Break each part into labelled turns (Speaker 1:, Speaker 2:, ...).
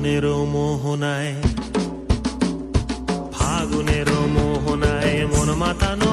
Speaker 1: ফাগুনের মোহনায় ফাগুনের মোহনায় মন মাতানো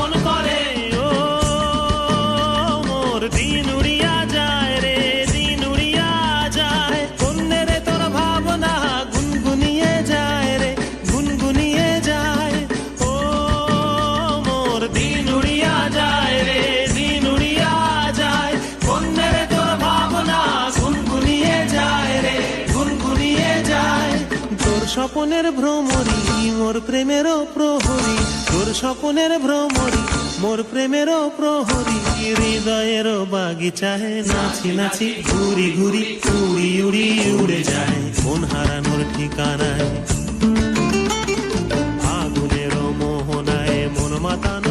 Speaker 1: স্বপনের ভ্রমরি, মোর প্রেমের প্রহরী। তোর স্বপনের ভ্রমরি, মোর প্রেমের প্রহরী। হৃদয়ের বাগিচায় নাচি নাচি ঘুরি ঘুরি উড়ি উড়ি উড়ে যায়। মন হারানোর ঠিকানায়, আগুনের মোহনায় মন মাতানো